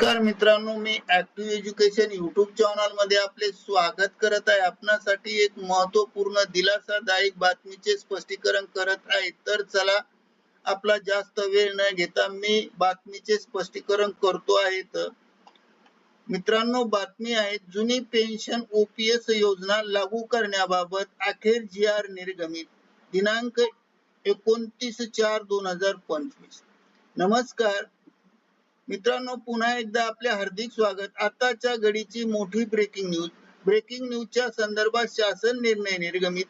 नमस्कार मित्रांनो मी ऍक्टिव्ह एज्युकेशन युट्यूब चॅनलमध्ये आपले स्वागत करत आहे. आपणासाठी एक महत्त्वपूर्ण दिलासादायक बातमीचे स्पष्टीकरण करत आहे. तर चला आपला जास्त वेळ न घेता मी बातमीचे स्पष्टीकरण करतो आहे. तर मित्रांनो बातमी आहे जुनी पेन्शन ओपीएस योजना लागू करण्याबाबत अखेर जी आर निर्गमित. दिनांक एकोणतीस चार दोन हजार पंचवीस. नमस्कार मित्रांनो पुन्हा एकदा आपले हार्दिक स्वागत. आताच्या घडीची मोठी ब्रेकिंग न्यूज ब्रेकिंग न्यूजच्या संदर्भात शासन निर्णय निर्गमित.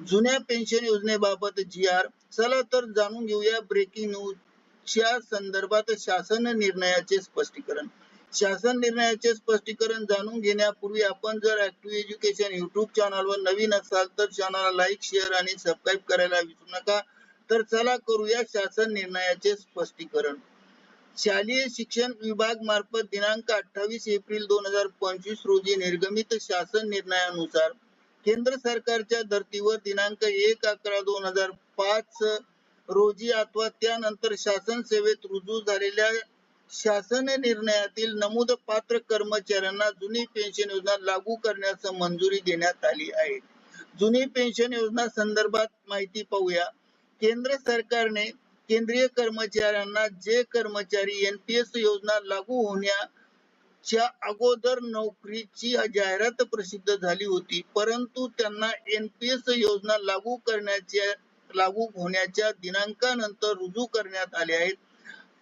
जुन्या पेन्शन योजनेबाबत जी आर चला तर जाणून घेऊया ब्रेकिंग न्यूजच्या संदर्भात शासन निर्णयाचे स्पष्टीकरण. शासन निर्णयाचे स्पष्टीकरण जाणून घेण्यापूर्वी आपण जर ऍक्टिव्ह एज्युकेशन युट्यूब चॅनलवर नवीन असाल तर चॅनलला लाईक शेअर आणि सबस्क्राईब करायला विसरू नका. तर चला करूया शासन निर्णयाचे स्पष्टीकरण. शालेय शिक्षण विभाग मार्फत दिनांक अठ्ठावीस एप्रिल दोन हजार पंचवीस रोजी निर्गमित शासन निर्णयानुसार केंद्र सरकारच्या धर्तीवर दिनांक एक अकरा दोन हजार पाच रोजी अथवा त्यानंतर शासन सेवेत रुजू झालेल्या शासन निर्णयातील नमूद पात्र कर्मचाऱ्यांना जुनी पेन्शन योजना लागू करण्यास मंजुरी देण्यात आली आहे. जुनी पेन्शन योजना संदर्भात माहिती पाहूया. केंद्र सरकारने केंद्रीय कर्मचाऱ्यांना जे कर्मचारी एनपीएस योजना लागू होण्याच्या अगोदर नोकरीची जाहिरात प्रसिद्ध झाली होती परंतु त्यांना एनपीएस योजना लागू करण्याच्या लागू होण्याच्या दिनांकानंतर रुजू करण्यात आले आहेत.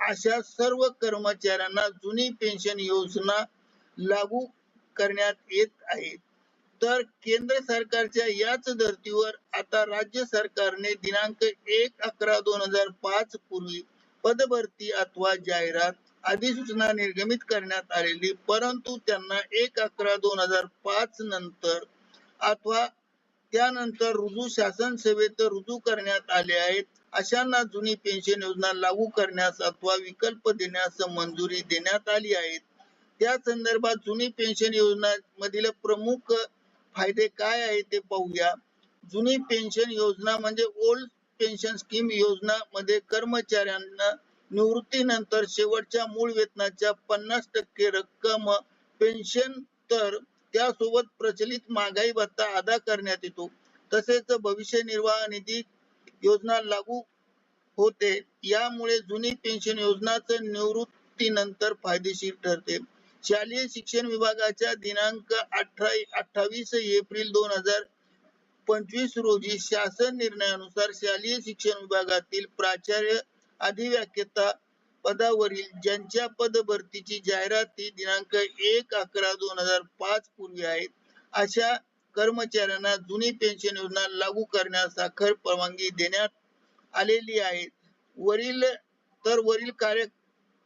अशा सर्व कर्मचाऱ्यांना जुनी पेन्शन योजना लागू करण्यात येत आहे. तर केंद्र सरकारच्या याच धर्तीवर आता राज्य सरकारने दिनांक एक अकरा दोन हजार पाच पूर्वी पदभरती अथवा जाहिरात अधिसूचना निर्गमित करण्यात आलेली परंतु त्यांना एक अकरा दोन हजार पाच नंतर अथवा त्यानंतर रुजू शासन सेवेत रुजू करण्यात आले आहेत. अशांना जुनी पेन्शन योजना लागू करण्यास अथवा विकल्प देण्यास मंजुरी देण्यात आली आहे. त्या संदर्भात जुनी पेन्शन योजना मधील प्रमुख फायदे काय आहे ते पाहूया. जुनी पेन्शन योजना म्हणजे ओल्ड पेन्शन स्कीम योजना मध्ये कर्मचाऱ्यांना निवृत्तीनंतर शेवटच्या मूळ वेतनाच्या पन्नास टक्के रक्कम पेन्शन तर त्यासोबत प्रचलित महागाई भत्ता अदा करण्यात येतो. तसेच भविष्य निर्वाह निधी योजना लागू होते. यामुळे जुनी पेन्शन योजनाच निवृत्तीनंतर फायदेशीर ठरते. शालेय शिक्षण विभागाच्या दिनांक अठरा अठ्ठावीस एप्रिल दोन हजार पंचवीस रोजी शासन निर्णयानुसार शालेय शिक्षण विभागातील प्राचार्य अधिव्याख्याता पदावरील ज्यांच्या पदभरतीची जाहिराती दिनांक एक अकरा दोन हजार पाच पूर्वी आहेत अशा कर्मचाऱ्यांना जुनी पेन्शन योजना लागू करण्यास साखर परवानगी देण्यात आलेली आहे. वरील तर वरील कार्य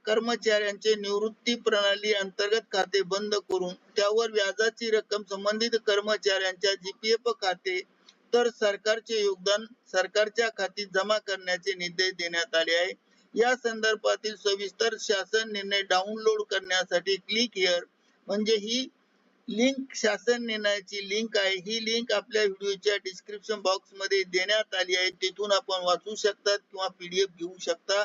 कर्मचाऱ्यांचे निवृत्ती प्रणाली अंतर्गत खाते बंद करून त्यावर व्याजाची रक्कम संबंधित कर्मचाऱ्यांच्या जीपीएफ खाते तर सरकारचे योगदान सरकारच्या खाती जमा करण्याचे निर्देश देण्यात आले आहे. या संदर्भातील सविस्तर शासन निर्णय डाउनलोड करण्यासाठी क्लिक हिअर म्हणजे ही लिंक शासन निर्णयाची लिंक आहे. ही लिंक आपल्या व्हिडिओच्या डिस्क्रिप्शन बॉक्समध्ये देण्यात आली आहे. तिथून आपण वाचू शकतात किंवा पीडीएफ घेऊ शकता.